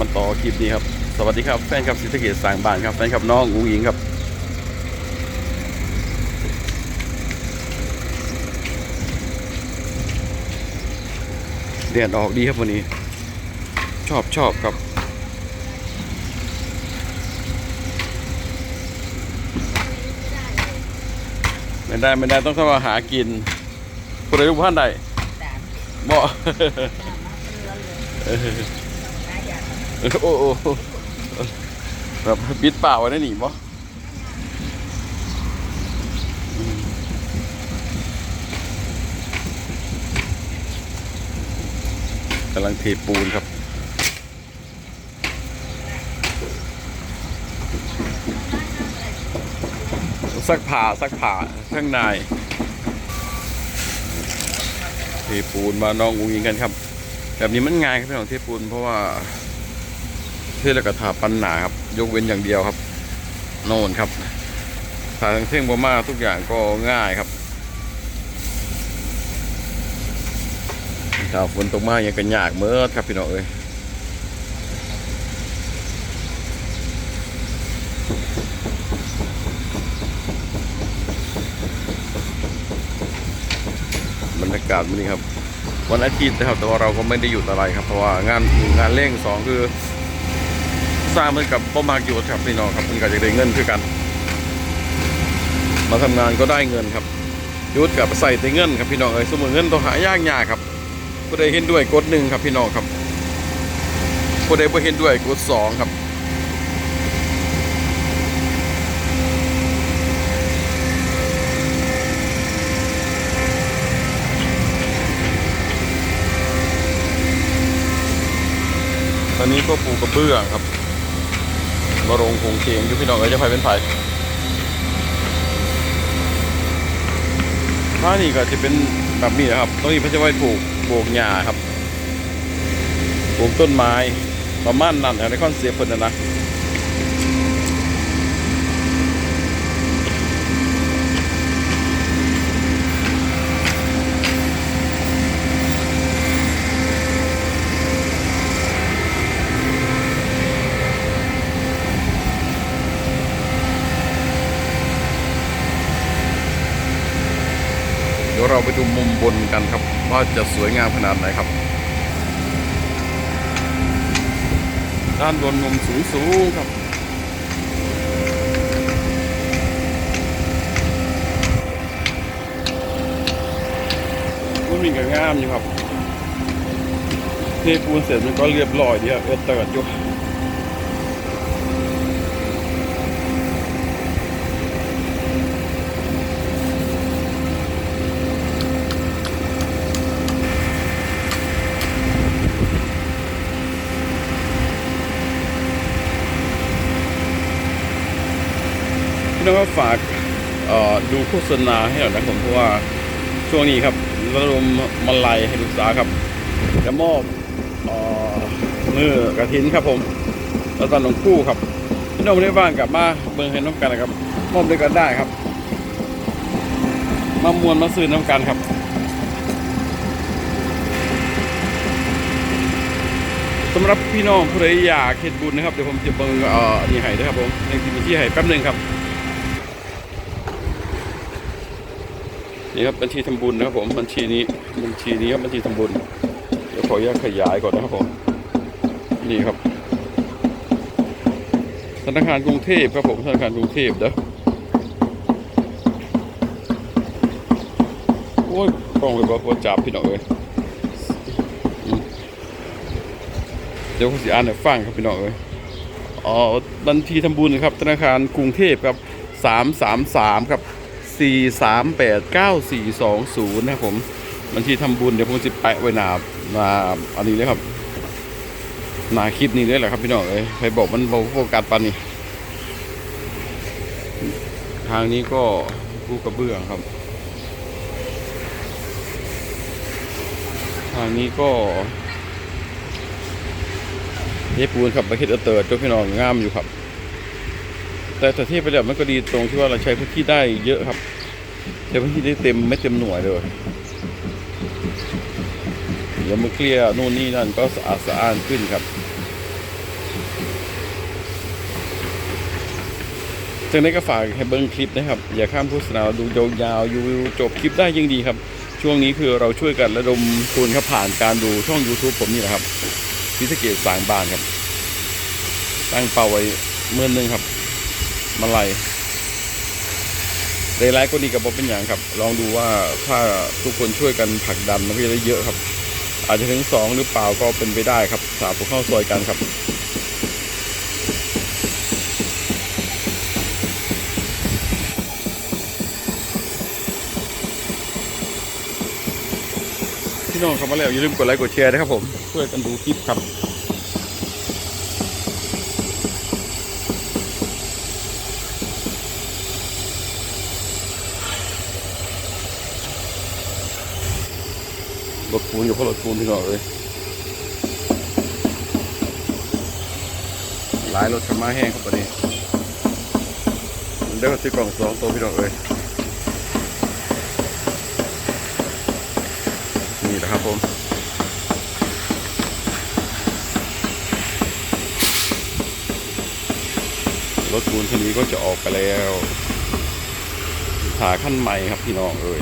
มาต่อคลิปนี้ครับ สวัสดีครับแฟนครับสิทธิเกตสร้างบ้านครับแฟนครับน้องอุ้งอิงครับเรียนออกดีครับวันนี้ ชอบชอบครับไม่ได้ไม่ได้ต้องเข้ามาหากินผู้ใดรู้ท่านใดสามบ่ โอ้โอ้แบบปิดเปล่าไว้ได้หนิบ่กำลังเทปูนครับซักผ่าซักผ่าข้างในเทปูนมาน้องอุ้งยิงกันครับ แบบนี้มันง่ายครับพี่น้องเทปูนเพราะว่า เทแล้วก็ทาปันหนาครับ ยกเว้นอย่างเดียวครับ โน่นครับทาทั้งเท่งบมาทุกอย่างก็ง่ายครับถ้าฝนตกมายังกันยากเมื่อครับพี่น้องเอ้ยบรรยากาศวันนี้ครับ วันอาทิตย์นะครับแต่ว่าเราก็ไม่ได้หยุดอะไรครับ เพราะว่างานงานเร่งสองคือ สร้างเหมือนกับป้อมากอยู่ครับพี่น้องครับมันก็จะได้เงินคือกัน มาทำงานก็ได้เงินครับยุดกับใส่แต่เงินครับพี่น้องเอ้ยสมมติเงินต้องหายากยากครับผู้ใดเห็นด้วยกดหนึ่งครับพี่น้องครับผู้ใดไม่เห็นด้วยกดสองครับตอนนี้ก็ปลูกกระเบื้องครับ มารงคงเคียงยุพี่น้องเอ้ยจะไปเป็นไผ่ถ้านี่ก็จะเป็นแบบนี้นะครับตรงนี้เพื่อจะไว้ปลูกปลูกหญ้าครับปลูกต้นไม้ประมาณนั้นในคอนเซ็ปต์เพิ่นนะนะ เราไปดูมุมบนกันครับ ว่าจะสวยงามขนาดไหนครับ ด้านบนมุมสูงสูงครับ มันมีกระงามอยู่ครับเทปูนเสร็จมันก็เรียบร้อยดีครับเออเติร์ดอยู่ พี่น้องครับฝากดูโฆษณาให้หน่อยนะครับผมเพราะว่าช่วงนี้ครับระดมมาลัยให้ลูกสาวครับจะมอบเอ่อมือกระถินครับผมแล้วตอนหลวงคู่ครับพี่น้องได้บ้านกลับมาเบิ่งให้น้องกันนะครับมอบด้วยกันได้ครับ มามวนมาซื้อน้ำกันครับสำหรับพี่น้องผู้ใดอยากเฮ็ดบุญนะครับเดี๋ยวผมจะเบิ่งเอ่อนี่ให้ด้วยครับผมในที่บัญชีให้แป๊บหนึงครับ นี่ครับบัญชีทำบุญนะครับผมบัญชีนี้บัญชีนี้ครับบัญชีทำบุญเดี๋ยวขออนุญาตขยายก่อนนะครับผมนี่ครับธนาคารกรุงเทพครับผมธนาคารกรุงเทพเด้อโอ้ยกล้องเลยบอกว่าจับพี่หน้องเลยเดี๋ยวผมสิอ่านให้ฟังครับพี่น้องเลยอ๋อบัญชีทำบุญครับธนาคารกรุงเทพครับสามสามสามครับ สี่สามแปดเก้าสี่สองศูนย์นะครับผมบัญชีทำบุญเดี๋ยวผมจะแปะไว้หนาหนาอันนี้เลยครับหนาคลิปนี้เลยแหละครับพี่น้องเอ้ยใครบอกมันบอกโฟกัสปันนี่ทางนี้ก็ภูกระเบื้องครับ ทางนี้ก็เยปูนครับประเทศเตอร์ตัวพี่น้องงามอยู่ครับ แต่แต่ที่ประหยัดมันก็ดีตรงที่ว่าเราใช้พื้นที่ได้เยอะครับใช้พื้นที่ได้เต็มไม่เต็มหน่วยเลยเดี๋ยวมาเคลียร์นู่นนี่นั่นก็สะอาดสะอ้านขึ้นครับจากนั้นก็ฝากให้เบิ้งคลิปนะครับ อย่าข้ามโฆษณาดูยาวๆยูวิจบคลิปได้ยิ่งดีครับ ช่วงนี้คือเราช่วยกันระดมทุนครับผ่านการดูช่อง YouTube ผมนี่แหละครับพิเศษสางบานครับ ตั้งเป้าไว้เมื่อนนึงครับ มาไล่ได้ไลค์ก็ดีกับผมเป็นอย่างครับ ลองดูว่าถ้าทุกคนช่วยกันผลักดันมันก็จะได้เยอะครับ อาจจะถึงสองหรือเปล่าก็เป็นไปได้ครับสามพวกเข้าซอยกันครับพี่น้องเข้ามาแล้วอย่าลืมกดไลค์กดแชร์นะครับผมช่วยกันดูคลิปครับ รถปูนกับพ่อรถปูนพี่น้องเลยหลายรถขับมาแห้งครับตอนนี้เดี๋ยวก็ซื้อกล่องสองตัวพี่น้องเลยนี่แหละครับผมรถปูนทีนี้ก็จะออกไปแล้วขาขั้นใหม่ครับพี่น้องเอ้ย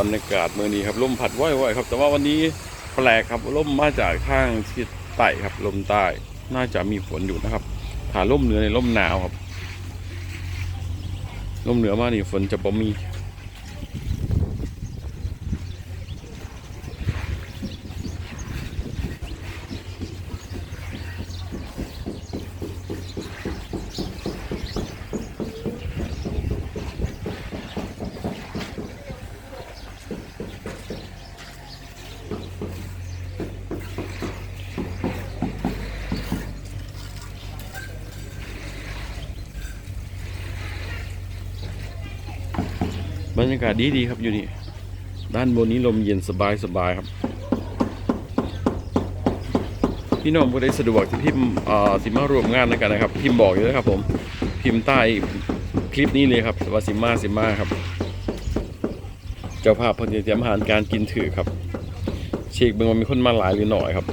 บรรยากาศเมื่อนี้ครับลมผัดว่อยๆครับ แต่ว่าวันนี้แปลกครับลมมาจากทางทิศใต้ครับลมใต้ น่าจะมีฝนอยู่นะครับถ้าลมเหนือในลมหนาวครับลมเหนือมานี่ฝนจะบ่มี บรรยากาศดีๆครับอยู่นี่ ด้านบนนี้ลมเย็นสบายๆครับ พี่น้องผู้ใดสะดวกที่พิมพ์อ่อสิมารวมงานในกันนะครับ พิมพ์บอกอยู่เลยครับ ผม พิมพ์ใต้คลิปนี้เลยครับว่าสิมาสิมาครับ เจ้าภาพพนจะเตรียมอาหารการกินถือครับเช็คเบิ่งว่ามีคนมาหลายหรือหน่อยครับ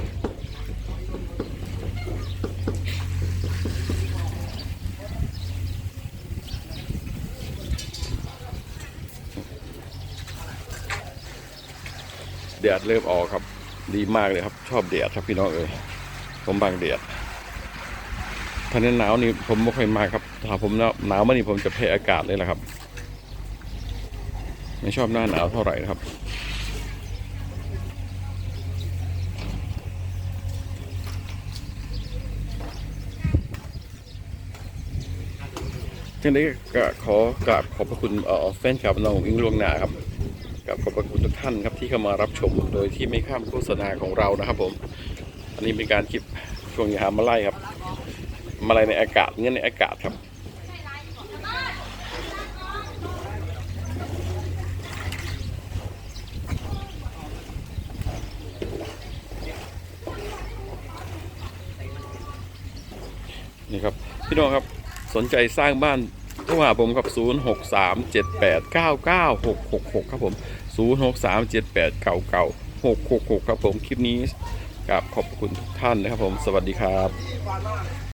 แดดเริ่มออกครับ ดีมากเลยครับ ชอบแดดครับพี่น้องเอ้ยผมบางแดดถ้าหน้าหนาวนี่ผมไม่ค่อยมาครับ ถ้าผมหนาวหนาวมานี่ผมจะแพ้อากาศเลยแหละครับ ไม่ชอบหน้าหนาวเท่าไหร่นะครับจึงได้ก็ขอกราบขอบพระคุณแฟนคลับน้องอิงลวงหนาครับ ขอบพระคุณทุกท่านครับที่เข้ามารับชมโดยที่ไม่ข้ามโฆษณาของเรานะครับ ผม อันนี้เป็นการคลิปช่วงยามมาไล่ครับ มาไล่ในอากาศเงี้ยในอากาศครับนี่ครับพี่น้องครับสนใจสร้างบ้านโทรหาผมครับ 0 6 3 7 8 9 9 6 6 6 ครับผม 0 6 3 7 8 9 9 6 6 6 ครับผม คลิปนี้กับขอบคุณทุกท่านนะครับผม สวัสดีครับ